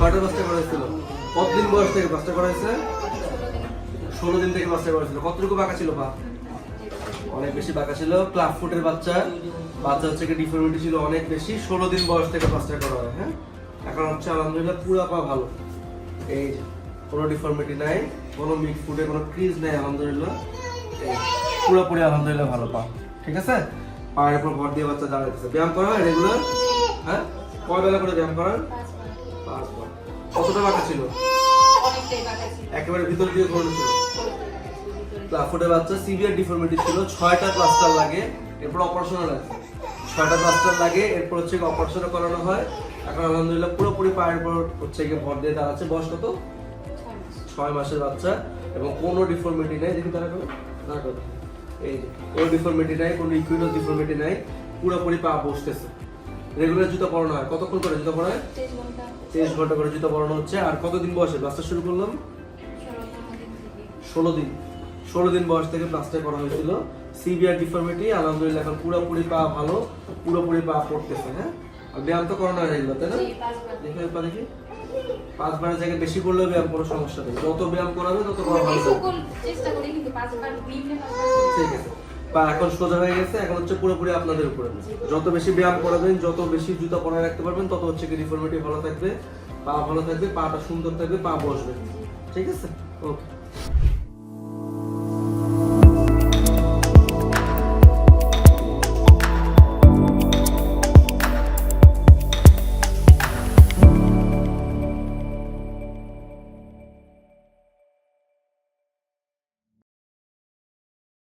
ছয়টা বাচ্চা করা হয়েছিল? কতদিন বয়স থেকে বাচ্চা করা হয়েছে? ষোলো দিন থেকে বাচ্চা করা হয়েছিল। কতটুকু বাঁকা ছিল পা অনেক বেশি বাঁকা ছিল। ক্লাব ফুটের বাচ্চা। বাচ্চা হচ্ছে ডিফর্মিটি ছিল, অনেক বেশি। ষোলো দিন বয়স থেকে বাচ্চা করা হয় হ্যাঁ? এখন হচ্ছে আলহামদুলিল্লাহ পুরো পা ভালো। এই কোনো ডিফর্মিটি নাই, কোনো মিট ফুটে কোনো ক্রিজ নাই, আলহামদুলিল্লাহ। পুরোপুরি আলহামদুলিল্লাহ ভালো পা ঠিক আছে? পায়ের উপর ভর দিয়ে বাচ্চা দাঁড়াইতেছে। ব্যায়াম করা হয় রেগুলার হ্যাঁ? কয় বেলা করে ব্যায়াম করার কতটা বাঁকা ছিল? একেবারে ভিতর দিয়ে ঘোরানো ছিল? ভিতরে। বাচ্চা সিভিয়ার ডিফর্মিটি ছিল। ছয়টা প্লাস্টার লাগে এরপর অপারেশনও লাগে ছয়টা প্লাস্টার লাগে এরপর হচ্ছে অপারেশনও করানো হয়। এখন আলহামদুলিল্লাহ পুরোপুরি পায়ের উপর হচ্ছে গিয়ে ভর দিয়ে দাঁড়াচ্ছে। বয়স কত? ছয় মাসের বাচ্চা এবং কোনো ডিফর্মিটি নেই। দেখি তারা করে তারা করে। এই যে কোনো ডিফর্মিটি নাই কোনো ইকুইডাস ডিফর্মিটি নাই। পুরোপুরি পা বসতেছে। রেগুলার জুতো পরানো হয়। কতক্ষণ করে জুতো পরায়? তেইশ ঘণ্টা। তেইশ ঘণ্টা করে জুতো পরানো হচ্ছে। আর কতদিন বয়সে? বাচ্চা শুরু করলাম? ষোলো দিন ষোলো দিন। বয়স থেকে প্লাস্টার করা হয়েছিল। সিভিয়ার ডিফর্মিটি আলহামদুলিল্লাহ এখন পুরোপুরি পা ভালো পুরোপুরি পা পড়তেছে হ্যাঁ? আর ব্যায়াম তো করানো হয় এগুলো তাই না। দেখে পা দেখি। পাঁচবারের জায়গায় বেশি করলেও ব্যায়াম কোনো সমস্যা নেই। যত ব্যায়াম করাবে তত করা ভালো ঠিক আছে। পা এখন সোজা হয়ে গেছে, এখন হচ্ছে পুরোপুরি আপনাদের উপরে। যত বেশি ব্যায়াম করাবেন যত বেশি জুতা পরে রাখতে পারবেন, তত হচ্ছে কি রিফর্মেটি ভালো থাকবে, পা ভালো থাকবে, পাটা সুন্দর থাকবে, পা বসবে। ঠিক আছে? ওকে